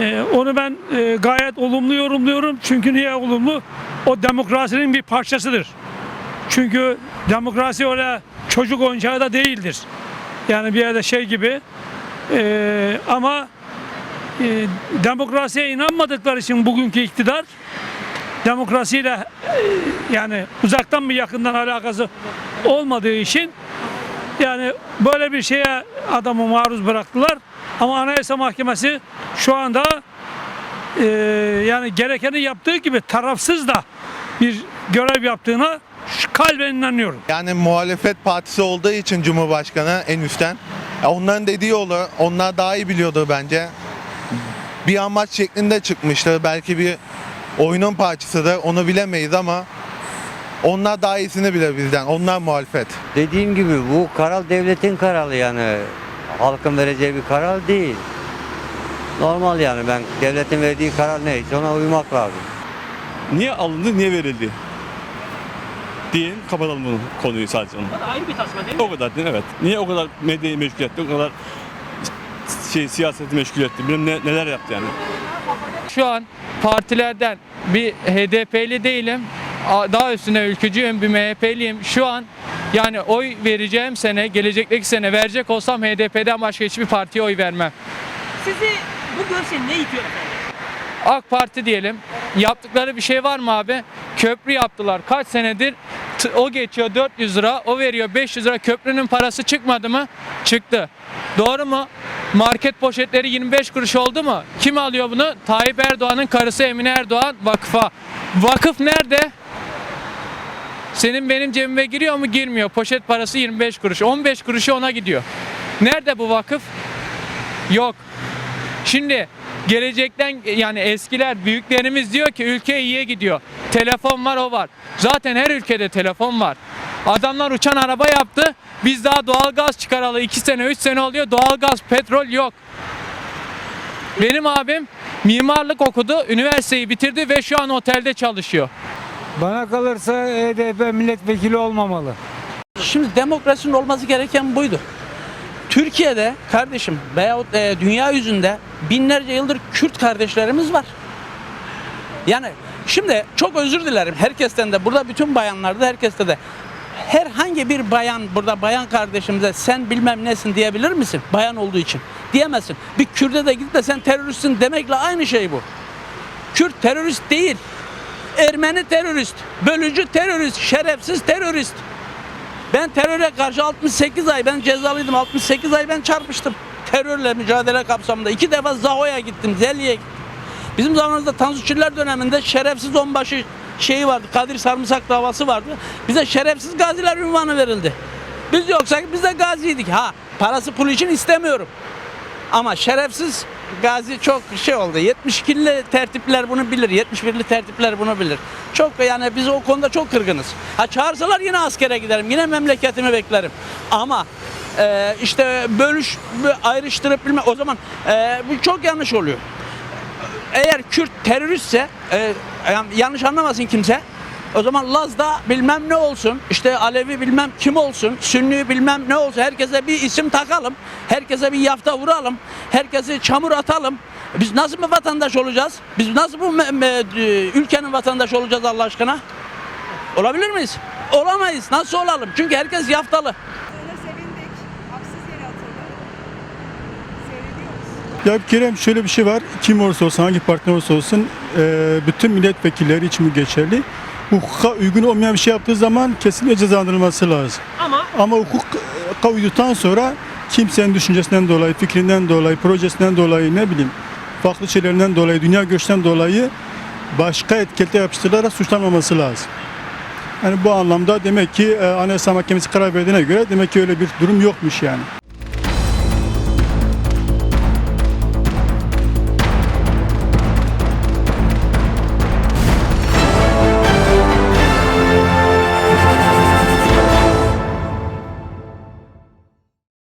Ee, onu ben e, gayet olumlu yorumluyorum. Çünkü niye olumlu? O demokrasinin bir parçasıdır. Çünkü demokrasi öyle çocuk oyuncağı da değildir. Yani bir yerde şey gibi. Ee, ama e, demokrasiye inanmadıkları için bugünkü iktidar demokrasiyle e, yani uzaktan mı yakından alakası olmadığı için yani böyle bir şeye adamı maruz bıraktılar. Ama Anayasa Mahkemesi şu anda e, yani gerekeni yaptığı gibi tarafsız da bir görev yaptığına şu kalben inanıyorum. Yani muhalefet partisi olduğu için Cumhurbaşkanı en üstten. Ya onların dediği olur. Onlar daha iyi biliyordu bence. Bir amaç şeklinde çıkmıştır. Belki bir oyunun parçasıdır. Onu bilemeyiz ama onlar daha iyisini bilir bizden. Onlar muhalefet. Dediğim gibi bu karar devletin kararı yani. Halkın vereceği bir karar değil. Normal yani ben devletin verdiği karar neyse ona uymak lazım. Niye alındı, niye verildi? Diyelim kapatalım bunu konuyu sadece onu. Ayrı bir tasma değil mi? O kadar değil? Evet. Niye o kadar medyayı meşgul etti, o kadar şey siyaseti meşgul etti, bilmem ne, neler yaptı yani. Şu an partilerden bir HDP'li değilim. Daha üstüne ülkücüyüm, bir MHP'liyim. Şu an yani oy vereceğim sene, gelecekteki sene verecek olsam HDP'den başka hiçbir partiye oy vermem. Sizi bu görüşe ne itiyor efendim? AK Parti diyelim. Yaptıkları bir şey var mı abi? Köprü yaptılar. Kaç senedir o geçiyor 400 lira, o veriyor 500 lira. Köprünün parası çıkmadı mı? Çıktı. Doğru mu? Market poşetleri 25 kuruş oldu mu? Kim alıyor bunu? Tayyip Erdoğan'ın karısı Emine Erdoğan vakfa. Vakıf nerede? Senin benim cebime giriyor mu? Girmiyor. Poşet parası 25 kuruş. 15 kuruşu ona gidiyor. Nerede bu vakıf? Yok. Şimdi gelecekten yani eskiler büyüklerimiz diyor ki ülke iyiye gidiyor. Telefon var o var. Zaten her ülkede telefon var. Adamlar uçan araba yaptı. Biz daha doğalgaz çıkaralı 2 sene 3 sene oluyor. Doğalgaz, petrol yok. Benim abim mimarlık okudu, üniversiteyi bitirdi ve şu an otelde çalışıyor. Bana kalırsa HDP milletvekili olmamalı. Şimdi demokrasinin olması gereken buydu. Türkiye'de kardeşim veyahut e, dünya yüzünde binlerce yıldır Kürt kardeşlerimiz var. Yani şimdi çok özür dilerim herkesten de burada bütün bayanlarda herkeste de herhangi bir bayan burada bayan kardeşimize sen bilmem nesin diyebilir misin? Bayan olduğu için. Diyemezsin. Bir Kürt'e de gidip de sen teröristsin demekle aynı şey bu. Kürt terörist değil. Ermeni terörist, bölücü terörist, şerefsiz terörist. Ben teröre karşı 68 ay ben cezalıydım. 68 ay ben çarpıştım. Terörle mücadele kapsamında. iki defa Zaho'ya gittim, gittim. Bizim zamanımızda Tansu Çiller döneminde şerefsiz onbaşı şeyi vardı. Kadir Sarımsak davası vardı. Bize şerefsiz gaziler ünvanı verildi. Biz yoksa biz de gaziydik. Ha parası pulu için istemiyorum. Ama şerefsiz gazi çok şey oldu. 72'li tertipler bunu bilir. 71'li tertipler bunu bilir. Çok yani biz o konuda çok kırgınız. Ha çağırsalar yine askere giderim. Yine memleketimi beklerim. Ama e, işte bölüş ayrıştırıp bilme o zaman e, bu çok yanlış oluyor. Eğer Kürt teröristse e, yanlış anlamasın kimse. O zaman Laz'da bilmem ne olsun, işte Alevi bilmem kim olsun, Sünni bilmem ne olsun, herkese bir isim takalım, herkese bir yafta vuralım, herkese çamur atalım. Biz nasıl bir vatandaş olacağız? Biz nasıl bu e, ülkenin vatandaşı olacağız Allah aşkına? Olabilir miyiz? Olamayız. Nasıl olalım? Çünkü herkes yaftalı. Ya bir kere şöyle bir şey var. Kim olursa olsun, hangi partiden olursa olsun e, bütün milletvekilleri için bu geçerli. Hukuka uygun olmayan bir şey yaptığı zaman kesinlikle cezalandırılması lazım. Ama Ama hukuka uyduktan sonra kimsenin düşüncesinden dolayı, fikrinden dolayı, projesinden dolayı ne bileyim farklı şeylerinden dolayı, dünya görüşünden dolayı başka etikete yapıştırılarak suçlanmaması lazım. Yani bu anlamda demek ki e, Anayasa Mahkemesi karar verdiğine göre demek ki öyle bir durum yokmuş yani.